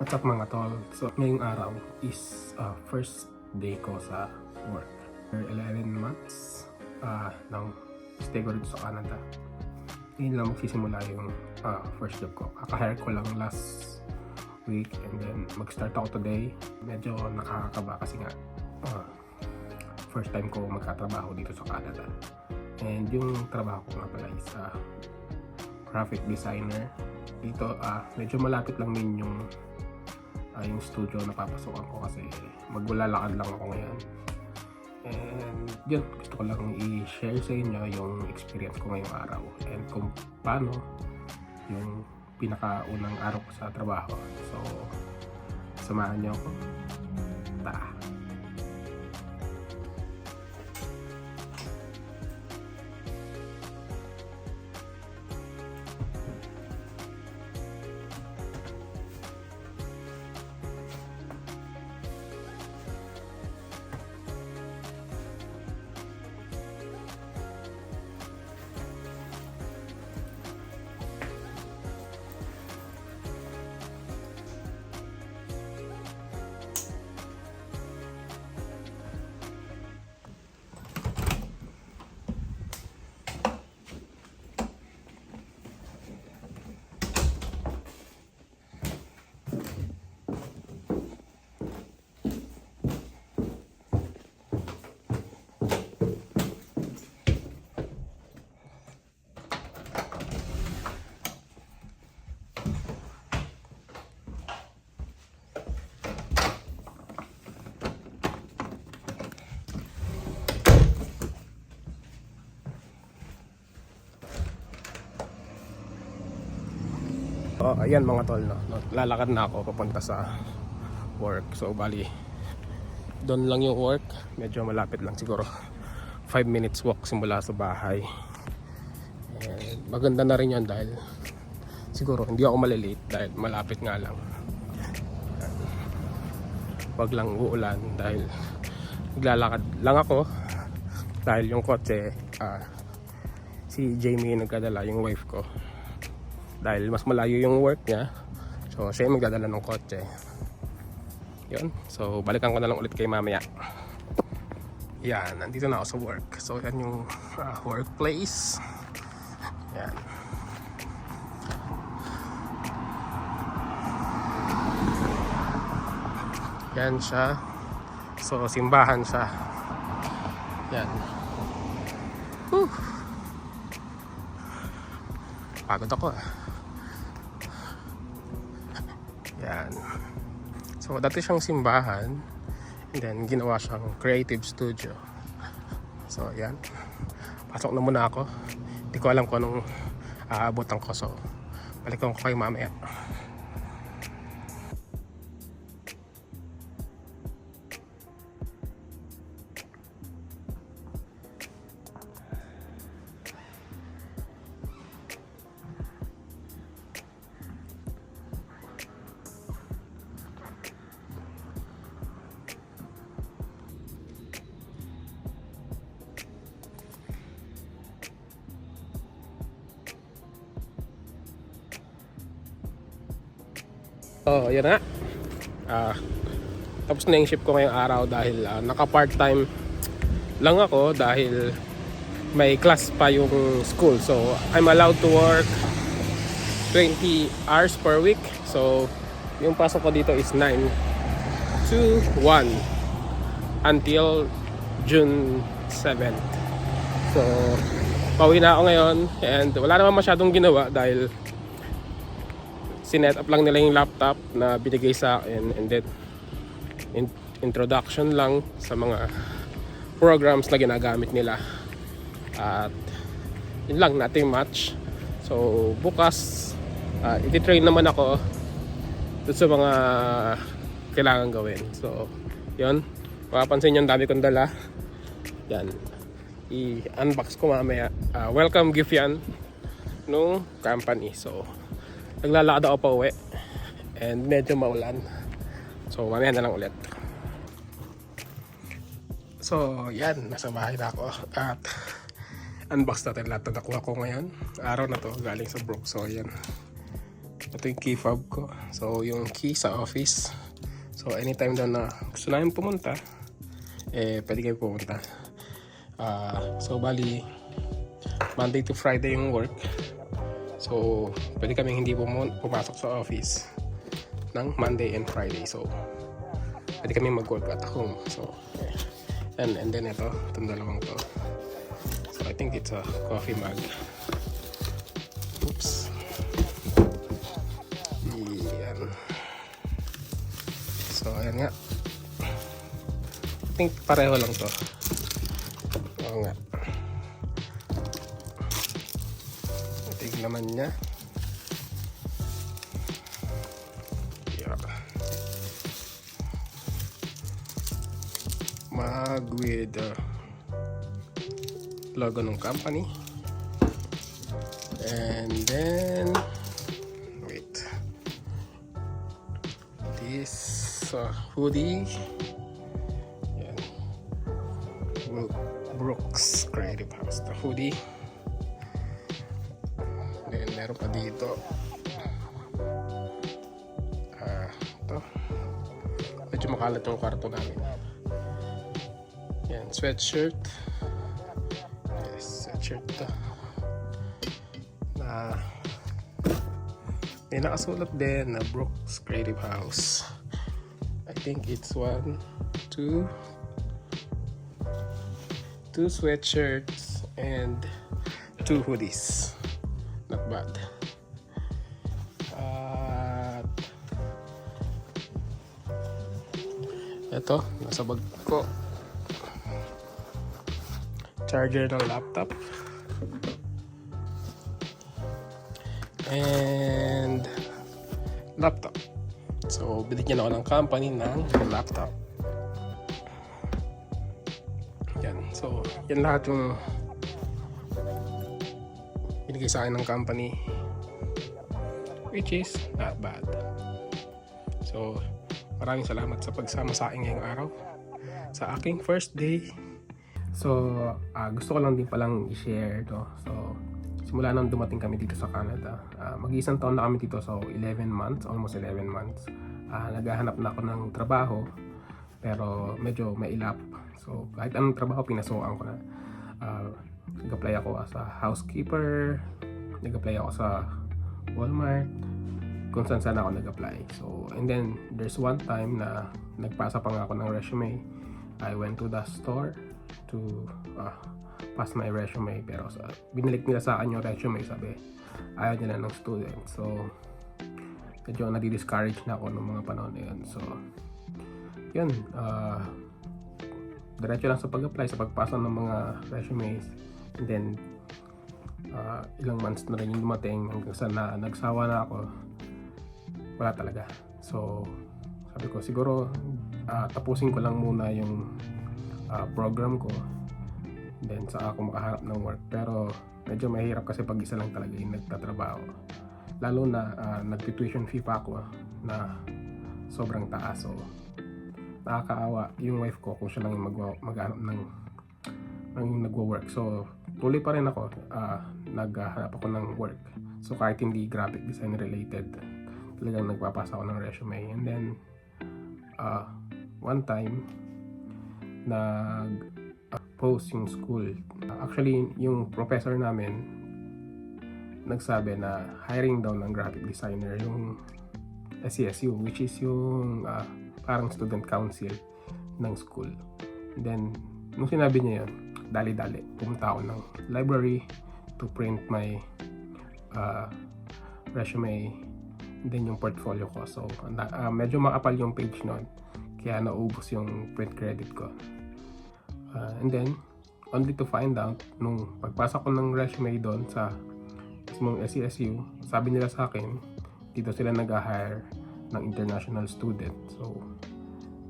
What's up mga tol? So, ngayong araw is uh, first day ko sa work. 11 months uh, ng stay ko dito sa Canada. Ngayon lang magsisimula yung uh, first job ko. Kaka-hire ko lang last week and then mag-start ako today. Medyo nakakakaba kasi nga uh, first time ko magkatrabaho dito sa Canada. And yung trabaho ko nga pala is uh, graphic designer. Dito, ah medyo malapit lang din yung ah, yung studio na papasokan ko kasi maglalakad lang ako ngayon. And yun, gusto ko lang i-share sa inyo yung experience ko ngayong araw and kung paano yung pinakaunang araw ko sa trabaho. So, samahan niyo ako. So, ayan mga tol, no? lalakad na ako papunta sa work. So, bali, doon lang yung work. Medyo malapit lang siguro. 5 minutes walk simula sa bahay. And maganda na rin yan dahil siguro hindi ako malilate dahil malapit nga lang. Wag lang uulan dahil naglalakad lang ako dahil yung kotse ah, si Jamie nagkadala yung wife ko dahil mas malayo yung work niya. So siya yung magdadala ng kotse. Yun. So balikan ko na lang ulit kay mamaya. Yan nandito na ako sa work. So yan yung ah, workplace. Yan. Yan siya. So simbahan siya. Yan. Whew. pagod ako ah So, dati siyang simbahan. And then, ginawa siyang creative studio. So, yan. Pasok na muna ako. Hindi ko alam kung anong aabutan ko. So, balikan ko kayo mamaya. Oh, yan na. Ah, tapos na yung shift ko ngayong araw dahil ah, naka part-time lang ako dahil may class pa yung school. So, I'm allowed to work 20 hours per week. So, yung pasok ko dito is 9 to 1 until June 7. So, pauwi na ako ngayon and wala naman masyadong ginawa dahil sinet up lang nila yung laptop na binigay sa akin and then in- introduction lang sa mga programs na ginagamit nila. At yun lang nothing much. So bukas uh, ititrain naman ako dun sa mga kailangan gawin. So yun. Mapapansin yung dami kong dala. Yan. I-unbox ko mamaya. Ah, welcome gift yan nung company. So naglalakad ako pa uwi. And medyo maulan. So mamaya na lang ulit. So yan. Nasa bahay na ako. At unbox natin lahat na nakuha ko ngayon. Araw na to. Galing sa Brook so yan. Ito yung key fob ko. So, yung key sa office. So, anytime daw na gusto namin pumunta, eh, pwede kayo pumunta. Ah, so, bali, Monday to Friday yung work. So, pwede kaming hindi pumasok sa office ng Monday and Friday. So, pwede kami mag-work at home. So, and, and then ito, itong dalawang to. So, I think it's a coffee mug. Oops. Yan. So, ayan nga. I think pareho lang to. Oo nga. Mug with uh, logo ng company. And then, wait. This uh, hoodie. Brooks Creative House. The hoodie. Dito. Ah, ito. Medyo makalat yung kwarto namin. Yan, sweatshirt. Yes, sweatshirt to. Na may nakasulat din na Brooks Creative House. I think it's one, two, two sweatshirts and two hoodies. Not bad. Ito, nasa bag ko. Charger ng laptop. And laptop. So, binigyan ako ng company ng laptop. Yan. So, yan lahat yung binigay sa akin ng company. Which is not bad. So, maraming salamat sa pagsama sa akin ngayong araw. Sa aking first day. So, ah, gusto ko lang din palang i-share to. So, simula nang dumating kami dito sa Canada, ah, mag-isang taon na kami dito. So, 11 months, almost 11 months. Ah, naghahanap na ako ng trabaho, pero medyo mailap. So, kahit anong trabaho, pinasukan ko na. Ah, nag-apply ako as a housekeeper, nag-apply ako sa Walmart, kung saan saan ako nag-apply. So, and then, there's one time na nagpasa pa nga ako ng resume. I went to the store to uh, pass my resume. Pero sa, binalik nila sa akin yung resume, sabi, ayaw nila ng student. So, medyo nadi-discourage na ako ng mga panahon na yun. So, yun. Uh, diretso lang sa pag-apply, sa pagpasa ng mga resumes. And then, uh, ilang months na rin yung dumating hanggang sa na, nagsawa na ako. Wala talaga. So, sabi ko, siguro, ah, tapusin ko lang muna yung ah, program ko. Then, sa ako makahanap ng work. Pero, medyo mahirap kasi pag isa lang talaga yung nagtatrabaho. Lalo na, uh, nag-tuition fee pa ako na sobrang taas. So, nakakaawa yung wife ko kung siya lang yung mag- maghanap ng ng nagwo-work. So, tuloy pa rin ako. ah, naghahanap ako ng work. So, kahit hindi graphic design related, talagang nagpapasa ako ng resume. And then, ah, one time, nag-post yung school. Actually, yung professor namin, nagsabi na hiring daw ng graphic designer yung SCSU, which is yung ah, parang student council ng school. And then, nung sinabi niya yun, dali-dali, pumunta ako ng library to print my uh, resume then yung portfolio ko. So, ah, medyo makapal yung page nun. Kaya naubos yung print credit ko. Ah, and then, only to find out, nung pagpasok ko ng resume doon sa mismong SCSU, sabi nila sa akin, dito sila nag-hire ng international student. So,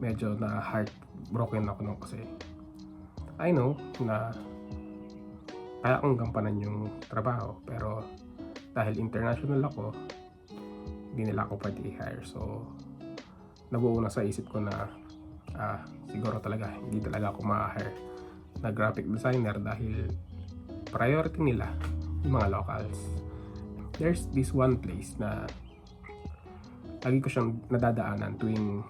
medyo na heartbroken ako nung kasi I know na kaya kong gampanan yung trabaho pero dahil international ako hindi nila ako pwede i-hire so nabuuna sa isip ko na ah, siguro talaga hindi talaga ako ma-hire na graphic designer dahil priority nila yung mga locals there's this one place na lagi ko siyang nadadaanan tuwing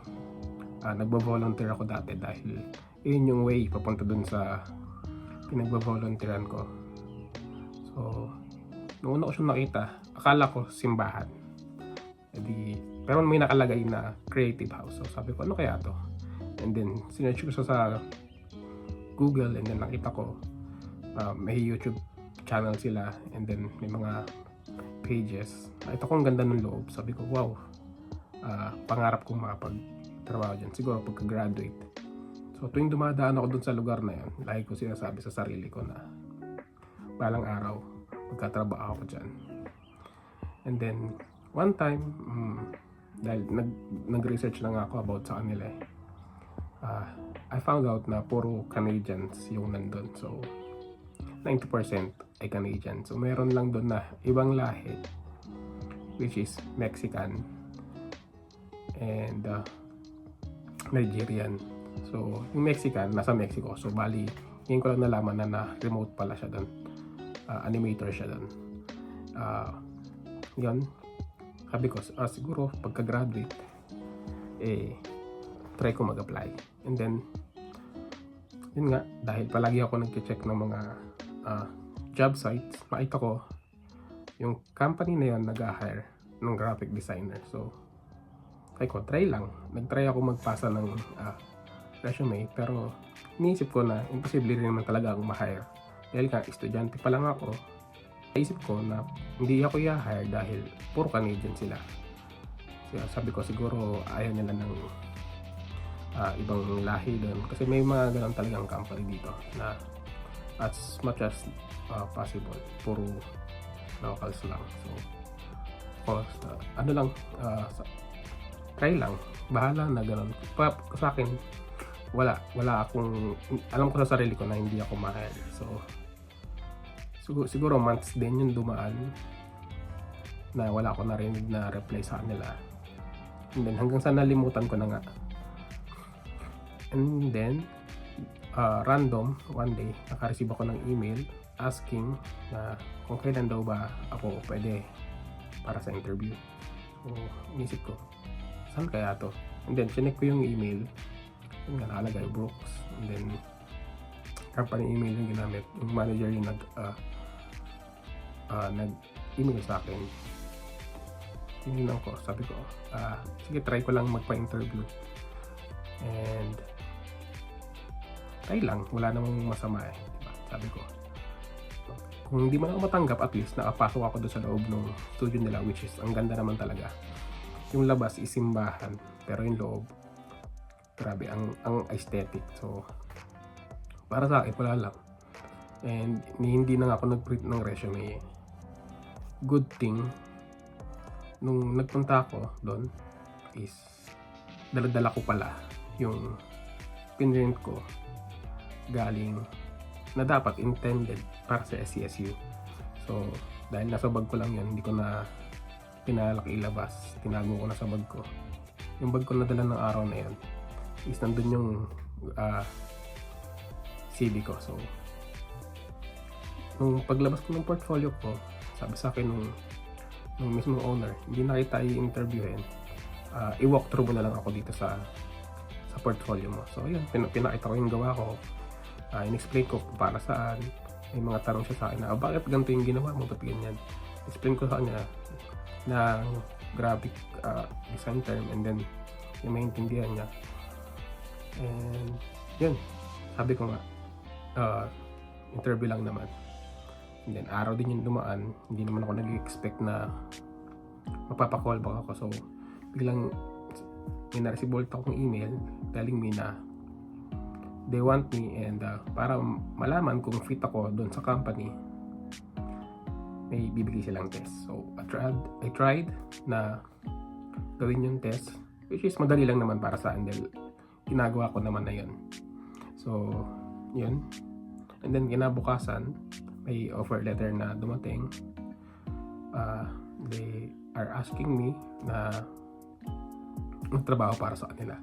uh, nagbo-volunteer ako dati dahil yun yung way papunta dun sa pinagbo-volunteeran ko. So, noon ako siyang nakita, akala ko simbahan. Edi, pero may nakalagay na creative house. So, sabi ko, ano kaya to? And then, sinerch ko siya sa Google and then nakita ko uh, may YouTube channel sila and then may mga pages. Nakita ko ang ganda ng loob. Sabi ko, wow, uh, pangarap kong makapag-trabaho dyan. Siguro pagka-graduate. So, tuwing dumadaan ako dun sa lugar na yun, lagi ko sinasabi sa sarili ko na balang araw, magkatrabaho ako dyan. And then, one time, mm, dahil nag, nag-research lang ako about sa kanila eh, uh, I found out na puro Canadians yung nandun. So, 90% ay Canadian. So, meron lang doon na ibang lahi, which is Mexican and uh, Nigerian. So, yung Mexican, nasa Mexico. So, bali, ngayon ko lang nalaman na na-remote pala siya doon. Uh, animator siya doon. Uh, yun. Sabi ko, ah, siguro pagka-graduate, eh, try ko mag-apply. And then, yun nga, dahil palagi ako nag-check ng mga uh, job sites, makita ko yung company na yun nag-hire ng graphic designer. So, ay ko, try lang. Nag-try ako magpasa ng uh, resume, pero iniisip ko na imposible rin naman talaga akong ma-hire. Dahil nga, estudyante pa lang ako, naisip ko na hindi ako i-hire dahil puro Canadian sila. Kaya sabi ko siguro ayaw nila ng uh, ibang lahi doon. Kasi may mga ganun talagang company dito na as much as uh, possible, puro locals lang. So, course, uh, ano lang, uh, try lang. Bahala na ganun. Pa, sa akin, wala. Wala akong, alam ko sa sarili ko na hindi ako mahal. So, siguro, siguro months din yung dumaan na wala ako narinig na reply sa kanila. And then hanggang sa nalimutan ko na nga. And then, uh, random, one day, nakareceive ako ng email asking na kung kailan daw ba ako pwede para sa interview. So, inisip ko, saan kaya to? And then, chinek ko yung email. Yung nakalagay, Brooks. And then, company email yung ginamit. Yung manager yung nag, uh, uh, nag-email sa akin. Tinignan ko, sabi ko, uh, sige, try ko lang magpa-interview. And, try lang, wala namang masama eh. Diba? Sabi ko, kung hindi man ako matanggap, at least nakapasok ako doon sa loob ng studio nila, which is, ang ganda naman talaga. Yung labas is simbahan, pero yung loob, grabe, ang, ang aesthetic. So, para sa akin, wala lang. And hindi na nga ako nag-print ng resume. Good thing, nung nagpunta ako doon, is daladala ko pala yung pinrint ko galing na dapat intended para sa SCSU. So, dahil nasa bag ko lang yun, hindi ko na pinalak ilabas. Tinago ko na sa bag ko. Yung bag ko na dala ng araw na yun, is nandun yung uh, CV ko. So, nung paglabas ko ng portfolio ko, sabi sa akin nung, nung mismo owner, hindi na kita i-interviewin. Uh, i-walk through mo na lang ako dito sa sa portfolio mo. So, yun, pin- pinakita ko yung gawa ko. Uh, in-explain ko para saan. May mga tanong siya sa akin na, oh, bakit ganito yung ginawa mo? Ba't ganyan? Explain ko sa kanya na graphic uh, design term and then yung maintindihan niya. And yun, sabi ko nga, uh, interview lang naman. And then araw din yung dumaan, hindi naman ako nag-expect na mapapakall back ako. So biglang may na-receive akong email telling me na they want me and uh, para malaman kung fit ako doon sa company may bibigay silang test. So, I tried, I tried na gawin yung test which is madali lang naman para sa akin dahil ginagawa ko naman na yun. So, yun. And then, kinabukasan, may offer letter na dumating. Uh, they are asking me na magtrabaho para sa kanila.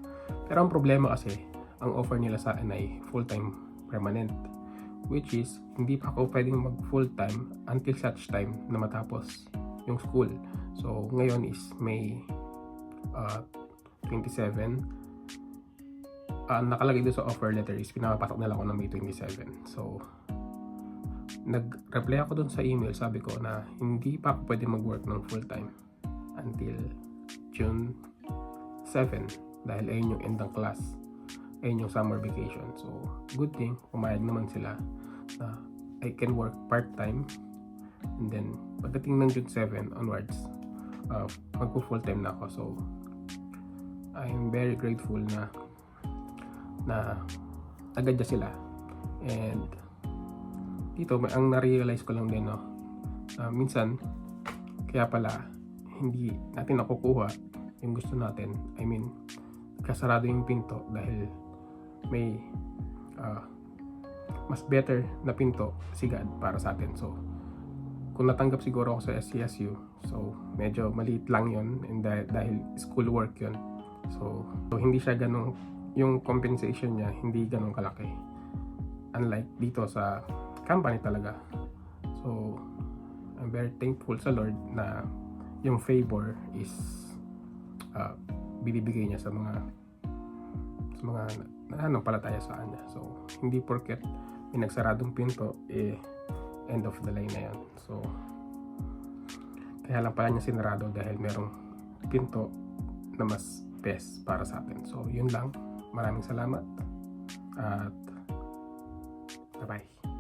Pero ang problema kasi, ang offer nila sa akin ay full-time permanent. Which is, hindi pa ako pwedeng mag full-time until such time na matapos yung school. So, ngayon is May uh, 27. Ah, nakalagay doon sa offer letter is pinapapatok nila ako ng May 27. So, nag-reply ako doon sa email. Sabi ko na hindi pa ako pwede mag-work ng full-time until June 7 dahil ayun yung end ng class. Ayun yung summer vacation. So, good thing, pumayag naman sila na I can work part-time and then pagdating ng June 7 onwards, uh, magpo full-time na ako. So, I'm very grateful na na agad sila. And dito, ang na-realize ko lang din, no, na minsan, kaya pala, hindi natin nakukuha yung gusto natin. I mean, kasarado yung pinto dahil may ah, mas better na pinto si God para sa atin. So, kung natanggap siguro ako sa SCSU, so medyo maliit lang yon and dahil, dahil school work yon So, so, hindi siya ganun, yung compensation niya hindi ganun kalaki. Unlike dito sa company talaga. So, I'm very thankful sa Lord na yung favor is uh, binibigay niya sa mga sa mga nananampalataya sa kanya. So, hindi porket may nagsaradong pinto, eh, end of the line na yan. So, kaya lang pala niya sinarado dahil merong pinto na mas best para sa atin. So, yun lang. Maraming salamat. At, bye-bye.